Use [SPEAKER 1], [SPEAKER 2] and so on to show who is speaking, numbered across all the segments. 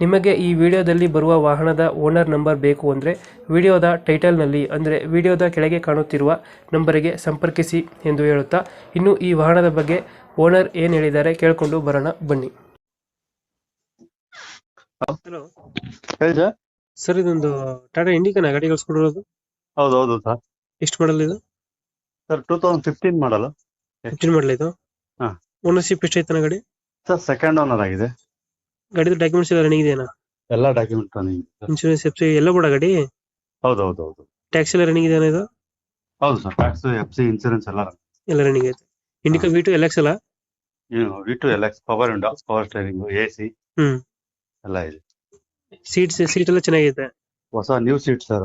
[SPEAKER 1] ನಿಮಗೆ ಈ ವಿಡಿಯೋದಲ್ಲಿ ಬರುವ ವಾಹನದ ಓನರ್ ನಂಬರ್ ಬೇಕು ಅಂದರೆ ವಿಡಿಯೋದ ಟೈಟಲ್ನಲ್ಲಿ ಅಂದರೆ ವಿಡಿಯೋದ ಕೆಳಗೆ ಕಾಣುತ್ತಿರುವ ನಂಬರಿಗೆ ಸಂಪರ್ಕಿಸಿ ಎಂದು ಹೇಳುತ್ತಾ ಇನ್ನು ಈ ವಾಹನದ ಬಗ್ಗೆ ಓನರ್ ಏನು ಹೇಳಿದ್ದಾರೆ ಕೇಳಿಕೊಂಡು ಬರೋಣ ಬನ್ನಿ. ಹಲೋ.
[SPEAKER 2] ಹೇಳಿ ಸರ್.
[SPEAKER 1] ಸರ್ ಇದೊಂದು ಟಾಟಾ ಇಂಡಿಕನ ಗಾಡಿ ಕಳ್ಸ್ಕೊಡಿರೋದು?
[SPEAKER 2] ಹೌದು ಹೌದು ಸರ್.
[SPEAKER 1] ಎಷ್ಟು ಮಾಡಲ್ ಇದು?
[SPEAKER 2] ಸರ್ ಟೂ ತೌಸಂಡ್ ಫಿಫ್ಟೀನ್ ಮಾಡಲ್ಲ
[SPEAKER 1] ಫಿಫ್ಟೀನ್ ಮಾಡಲ್ ಇದು?
[SPEAKER 2] ಹಾ.
[SPEAKER 1] ಓನರ್ಶಿಪ್ ಎಷ್ಟೈತನ ಗಾಡಿ?
[SPEAKER 2] ಸರ್ ಸೆಕೆಂಡ್ ಓನರ್ ಆಗಿದೆ.
[SPEAKER 1] ಗಾಡಿದು ಡಾಕ್ಯುಮೆಂಟ್ಸ್ ಎಲ್ಲ ರನ್ನಿಂಗ್ ಇದೆಯಾ
[SPEAKER 2] ಎಲ್ಲ document running
[SPEAKER 1] insurance F C ಎಲ್ಲ ಕೂಡ ಗಾಡಿ?
[SPEAKER 2] ಹೌದು ಹೌದು ಹೌದು
[SPEAKER 1] ಟ್ಯಾಕ್ಸ್ ಎಲ್ಲ ರನ್ನಿಂಗ್ ಇದೆಯಾ ಇದು?
[SPEAKER 2] ಹೌದು sir tax F C insurance ಎಲ್ಲ
[SPEAKER 1] ಎಲ್ಲ ರನ್ನಿಂಗ್ ಐತೆ Indica V two L X ಅಲ್ಲ?
[SPEAKER 2] V two L X power window power steering AC C
[SPEAKER 1] ಹ್ಮ್.
[SPEAKER 2] ಎಲ್ಲ ಇದೆ.
[SPEAKER 1] ಸೀಟ್ಸ್ ಸೀಟ್ ಎಲ್ಲ ಚೆನ್ನಾಗಿದೆ
[SPEAKER 2] ಹೊಸ new seat sir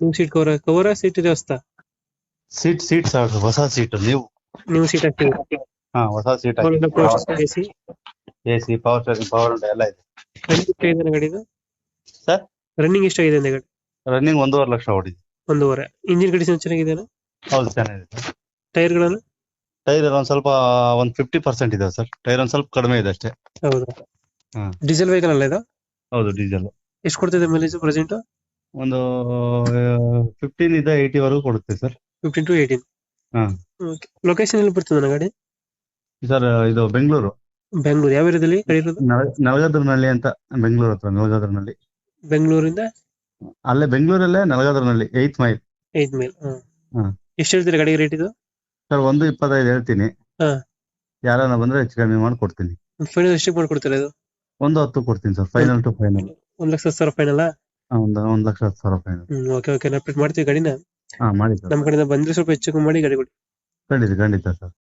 [SPEAKER 1] new seat cover cover seat ಇದೆ ಹೊಸ್ತಾ
[SPEAKER 2] ಸೀಟ್ ಸೀಟ್ ಸರ್ ಹೊಸ ಸೀಟ್ ನೀವು
[SPEAKER 1] ನ್ಯೂ ಸೀಟ್ ಹಾಕ್ತೀವಿ
[SPEAKER 2] ಹಾ ಹೊಸ seat
[SPEAKER 1] AC
[SPEAKER 2] A C power steering power ಉಂಟು ಎಲ್ಲ ಇದೆ.
[SPEAKER 1] ರನ್ನಿಂಗ್ ಎಷ್ಟಾಗಿದೆ ಗಾಡಿದು
[SPEAKER 2] ಸರ್
[SPEAKER 1] ರನ್ನಿಂಗ್ ಎಷ್ಟಾಗಿದೆ ಅಂದೆ ಗಾಡಿ
[SPEAKER 2] ರನ್ನಿಂಗ್ ಒಂದೂವರೆ ಲಕ್ಷ ಓಡಿದೆ.
[SPEAKER 1] ಒಂದೂವರೆ. ಇಂಜಿನ್ ಕಂಡೀಷನ್ ಚೆನ್ನಾಗಿದೆ
[SPEAKER 2] ಹೌದು ಚೆನ್ನಾಗಿದೆ. ಸರ್
[SPEAKER 1] ಟೈರ್ಗಳನ್ನು
[SPEAKER 2] ಟೈರ್ ಒಂದ್ ಸ್ವಲ್ಪ ಒಂದ್ ಫಿಫ್ಟಿ ಪರ್ಸೆಂಟ್ ಇದೆ ಸರ್. ಟೈರ್ ಒಂದ್ ಸ್ವಲ್ಪ ಕಡಿಮೆ ಇದೆ ಅಷ್ಟೇ.
[SPEAKER 1] ಹೌದು. ಡೀಸೆಲ್ ವೆಹಿಕಲ್ ಅಲ್ಲ ಇದು?
[SPEAKER 2] ಹೌದು ಡೀಸೆಲ್
[SPEAKER 1] ಎಷ್ಟು ಕೊಡ್ತಿದೆ ಮೈಲೇಜ್ ಪ್ರೆಸೆಂಟ್
[SPEAKER 2] ಒಂದು ಫಿಫ್ಟೀನ್ ಇಂದ ಏಯ್ಟಿ ವರೆಗೂ ಕೊಡುತ್ತೆ ಸರ್.
[SPEAKER 1] ಫಿಫ್ಟೀನ್ ಟು ಏಯ್ಟೀನ್
[SPEAKER 2] ಹಾ.
[SPEAKER 1] ಲೊಕೇಶನ್ ಎಲ್ಲಿ ಬರ್ತದೆ ನನ್ನ ಗಾಡಿ?
[SPEAKER 2] ಸರ್ ಇದು ಬೆಂಗಳೂರು.
[SPEAKER 1] ಬೆಂಗಳೂರು ಯಾವ ಏರಿಯಾದಲ್ಲಿ ಗಾಡಿ ಇರೋದು
[SPEAKER 2] ಅಂತ ಬೆಂಗಳೂರು ಹತ್ರ ನಲಗದ್ರನಹಳ್ಳಿ
[SPEAKER 1] ಬೆಂಗಳೂರಿಂದ?
[SPEAKER 2] ಅಲ್ಲೇ ಬೆಂಗಳೂರಲ್ಲೇ ನಲಗದ್ರನಹಳ್ಳಿ ಏಯ್ತ್ ಮೈಲ್
[SPEAKER 1] ಐದ್ ಮೈಲ್
[SPEAKER 2] ಹ್ಮ್.
[SPEAKER 1] ಎಷ್ಟು ಹೇಳ್ತೀರಾ ಗಾಡಿ ರೇಟ್ ಇದು?
[SPEAKER 2] ಸರ್ ಒಂದು ಇಪ್ಪತ್ತೈದು ಹೇಳ್ತೀನಿ.
[SPEAKER 1] ಹಾ.
[SPEAKER 2] ಯಾರನ್ನ ಬಂದ್ರೆ ಹೆಚ್ಚು ಕಮ್ಮಿ ಮಾಡಿ ಕೊಡ್ತೀನಿ.
[SPEAKER 1] ಫೈನಲ್ ಎಷ್ಟಕ್ಕೆ ಮಾಡ್ಕೊಡ್ತೀರಾ ಇದು?
[SPEAKER 2] ಒಂದು ಹತ್ತು ಕೊಡ್ತೀನಿ ಸರ್ ಫೈನಲ್ ಟು ಫೈನಲ್
[SPEAKER 1] ಒಂದ್ ಲಕ್ಷ ಹತ್ತು ಸಾವಿರ ಫೈನಲ್
[SPEAKER 2] ಒಂದು ಒಂದ್ ಲಕ್ಷ ಹತ್ತು ಸಾವಿರ final
[SPEAKER 1] okay okay okay update ಮಾಡ್ತೀವಿ ಗಾಡಿನ.
[SPEAKER 2] ಹಾ ಮಾಡಿ ಸರ್.
[SPEAKER 1] ನಮ್ಮ ಕಡೆಯಿಂದ ಬಂದ್ರೆ ಸ್ವಲ್ಪ ಹೆಚ್ಚು ಕಮ್ಮಿ ಮಾಡಿ ಗಾಡಿ ಕೊಡಿ.
[SPEAKER 2] ಖಂಡಿತ ಖಂಡಿತ ಸರ್.